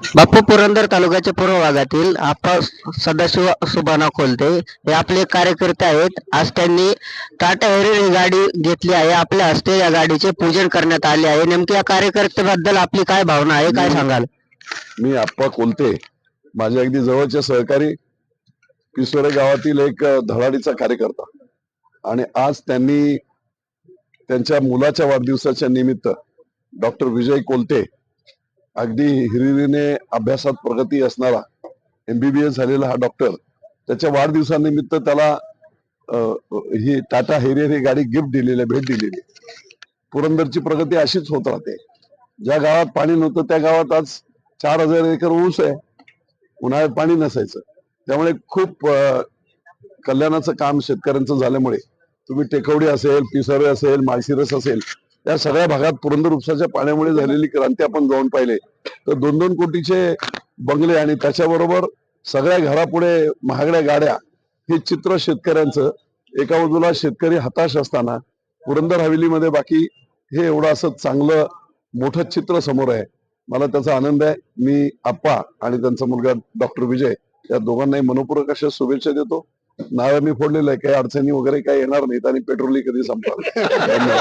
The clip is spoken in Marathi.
बापू पुरंदर तालुक्याच्या पूर्व भागातील आपा सदाशिव सुभाना खोलते. हे आपले कार्यकर्ते आहेत. आज त्यांनी टाटा हेरियर ही गाडी घेतली आहे. आपल्या हस्ते या गाडीचे पूजन करण्यात आले आहे. नेमकी या कार्यकर्त्याबद्दल आपली काय भावना आहे? काय सांगाल? मी आप्पा कोलते माझे अगदी जवळचे सहकारी पिसोरे गावातील एक धडाडीचा कार्यकर्ता. आणि आज त्यांनी त्यांच्या मुलाच्या वाढदिवसाच्या निमित्त डॉक्टर विजय कोलते अगदी हिरिरीने अभ्यासात प्रगती असणारा एमबीबीएस झालेला हा डॉक्टर त्याच्या वाढदिवसानिमित्त त्याला ही टाटा हेरियर ही गाडी गिफ्ट दिलेली आहे भेट दिलेली. पुरंदरची प्रगती अशीच होत राहते. ज्या गावात पाणी नव्हतं त्या गावात आज चार हजार एकर ऊस आहे. उन्हाळ्यात पाणी नसायचं. त्यामुळे खूप कल्याणाचं काम शेतकऱ्यांचं झाल्यामुळे तुम्ही टेकवडी असेल पिसरे असेल माळशिरस असेल या सगळ्या भागात पुरंदर उपसाच्या पाण्यामुळे झालेली क्रांती आपण जाऊन पाहिले. तर दोन दोन कोटीचे बंगले आणि त्याच्याबरोबर सगळ्या घरापुढे महागड्या गाड्या हे चित्र शेतकऱ्यांचं. एका बाजूला शेतकरी हताश असताना पुरंदर हवेलीमध्ये बाकी हे एवढं असं चांगलं मोठं चित्र समोर आहे. मला त्याचा आनंद आहे. मी आप्पा आणि त्यांचा मुलगा डॉक्टर विजय या दोघांनाही मनपूर्वक अशा शुभेच्छा देतो. नारळ मी फोडलेलं आहे. काही अडचणी वगैरे काही येणार नाहीत आणि पेट्रोलही कधी संपणार? धन्यवाद.